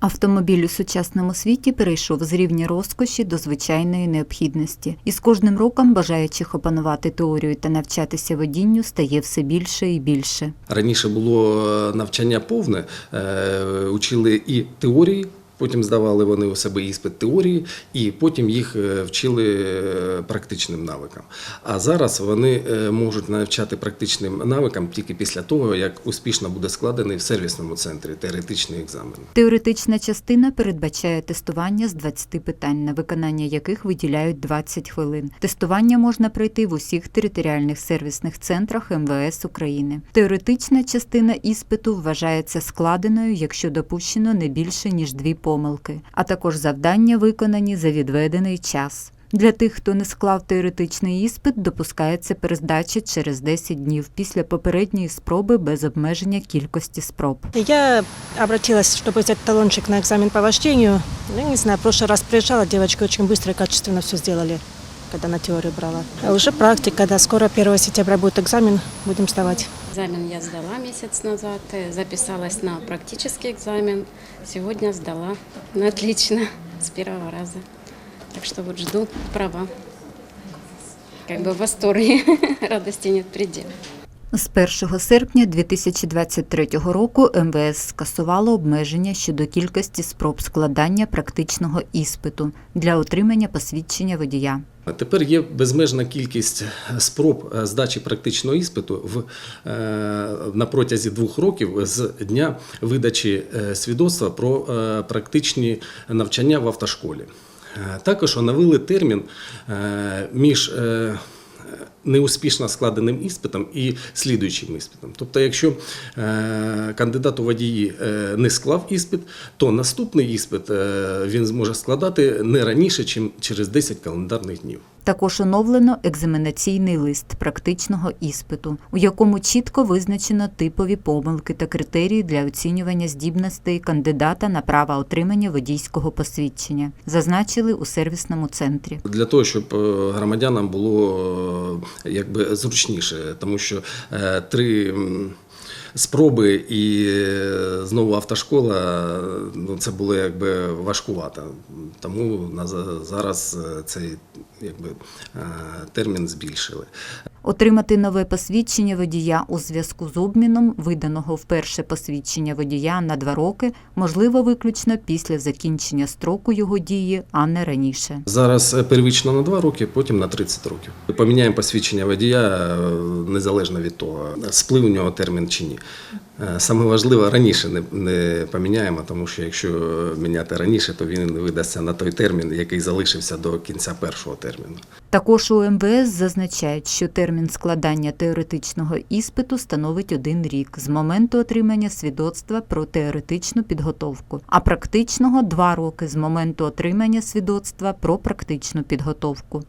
Автомобіль у сучасному світі перейшов з рівня розкоші до звичайної необхідності, і з кожним роком бажаючих опанувати теорію та навчатися водінню стає все більше і більше. Раніше було е, навчання повне, е, учили і теорії. Потім здавали вони у себе іспит теорії, і потім їх е, вчили е, практичним навикам. А зараз вони е, можуть навчати практичним навикам тільки після того, як успішно буде складений в сервісному центрі теоретичний екзамен. Теоретична частина передбачає тестування з 20 питань, на виконання яких виділяють 20 хвилин. Тестування можна пройти в усіх територіальних сервісних центрах МВС України. Теоретична частина іспиту вважається складеною, якщо допущено не більше ніж дві помилки, а також завдання виконані за відведений час. Для тих, хто не склав теоретичний іспит, допускається перездача через 10 днів після попередньої спроби без обмеження кількості спроб. Я обратилась, чтобы взять талончик на экзамен по вождению. Ну, не знаю, в прошлый раз приезжала, девочки очень быстро и качественно все сделали, когда на теорию брала. А уже практика, да, скоро 1 сентября будет экзамен, будем сдавать. Экзамен я сдала месяц назад, э, записалась на практический экзамен. Сегодня сдала. Ну, отлично, с первого раза. Так что вот жду права. Как бы в восторге, радости нет предела. З 1 серпня 2023 року МВС скасувало обмеження щодо кількості спроб складання практичного іспиту для отримання посвідчення водія. Тепер є безмежна кількість спроб е, здачі практичного іспиту в, е, на протязі двох років з дня видачі е, свідоцтва про практичні навчання в автошколі. Також оновили термін між неуспішно складеним іспитом і слідуючим іспитом. Тобто, якщо е, кандидат у водії е, не склав іспит, то наступний іспит е, він зможе складати не раніше, ніж через 10 календарних днів. Також оновлено екзаменаційний лист практичного іспиту, у якому чітко визначено типові помилки та критерії для оцінювання здібностей кандидата на право отримання водійського посвідчення, зазначили у сервісному центрі. Для того, щоб громадянам було якби зручніше, тому що е, три спроби і е, знову автошкола ну, це було якби важкувато. Тому зараз е, цей якби, е, термін збільшили. Отримати нове посвідчення водія у зв'язку з обміном виданого вперше посвідчення водія на два роки можливо виключно після закінчення строку його дії, а не раніше. Зараз е, первично на 2 роки, потім на 30 років. Поміняємо посвідчення водія е, незалежно від того, сплив у нього термін чи ні. Е, Саме важливе раніше не, не поміняємо, тому що якщо міняти раніше, то він видасться на той термін, який залишився до кінця першого терміну. Також у МВС зазначають, що термін складання теоретичного іспиту становить один рік з моменту отримання свідоцтва про теоретичну підготовку, а практичного два роки з моменту отримання свідоцтва про практичну підготовку.